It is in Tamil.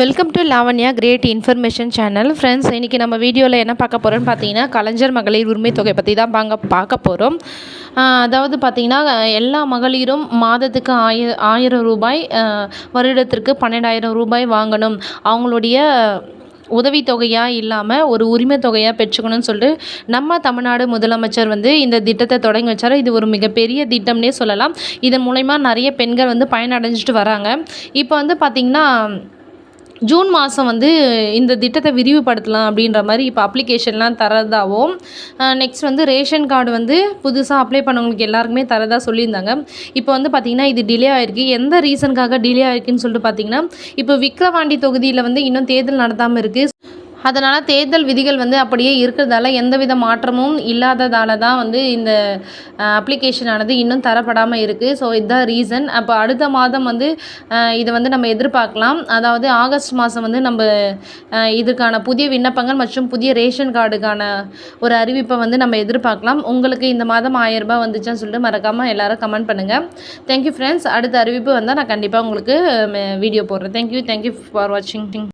Welcome to Lavanya great information channel friends இன்றைக்கி நம்ம வீடியோவில் என்ன பார்க்க போகிறோம்னு பார்த்தீங்கன்னா கலைஞர் மகளிர் உரிமை தொகை பற்றி தான் பாங்க பார்க்க போகிறோம் அதாவது பார்த்திங்கன்னா எல்லா மகளிரும் மாதத்துக்கு ஆய ஆயிரம் ரூபாய் வருடத்திற்கு பன்னெண்டாயிரம் ரூபாய் வாங்கணும். அவங்களுடைய உதவித்தொகையாக இல்லாமல் ஒரு உரிமை தொகையாக பெற்றுக்கணும்னு சொல்லிட்டு நம்ம தமிழ்நாடு முதலமைச்சர் வந்து இந்த திட்டத்தை தொடங்கி வச்சார். இது ஒரு மிகப்பெரிய திட்டம்னே சொல்லலாம். இதன் மூலயமா நிறைய பெண்கள் வந்து பயனடைஞ்சிட்டு வராங்க. இப்போ வந்து பார்த்திங்கன்னா ஜூன் மாதம் வந்து இந்த திட்டத்தை விரிவுபடுத்தலாம் அப்படின்ற மாதிரி இப்போ அப்ளிகேஷன்லாம் தரதாகவும் நெக்ஸ்ட் வந்து ரேஷன் கார்டு வந்து புதுசாக அப்ளை பண்ணவங்களுக்கு எல்லாருக்குமே தரதாக சொல்லியிருந்தாங்க. இப்போ வந்து பார்த்திங்கன்னா இது டிலே ஆகிருக்கு எந்த ரீசனுக்காக டிலே ஆகிருக்குன்னு சொல்லிட்டு பார்த்தீங்கன்னா இப்போ விக்ரவாண்டி தொகுதியில் வந்து இன்னும் தேர்தல் நடத்தாமல் இருக்குது அதனால் தேர்தல் விதிகள் வந்து அப்படியே இருக்கிறதால எந்தவித மாற்றமும் இல்லாததால தான் வந்து இந்த அப்ளிகேஷன் ஆனது இன்னும் தரப்படாமல் இருக்குது ஸோ இதுதான் ரீசன் அப்போ அடுத்த மாதம் வந்து இதை வந்து நம்ம எதிர்பார்க்கலாம். அதாவது ஆகஸ்ட் மாதம் வந்து நம்ம இதுக்கான புதிய விண்ணப்பங்கள் மற்றும் புதிய ரேஷன் கார்டுக்கான ஒரு அறிவிப்பை வந்து நம்ம எதிர்பார்க்கலாம். உங்களுக்கு இந்த மாதம் ஆயிரம் ரூபாய் வந்துச்சுன்னு சொல்லிட்டு மறக்காமல் எல்லாரும் கமெண்ட் பண்ணுங்கள் தேங்க்யூ ஃப்ரெண்ட்ஸ் அடுத்த அறிவிப்பு வந்தால் நான் கண்டிப்பாக உங்களுக்கு வீடியோ போடுறேன். தேங்க்யூ தேங்க்யூ ஃபார் வாட்சிங்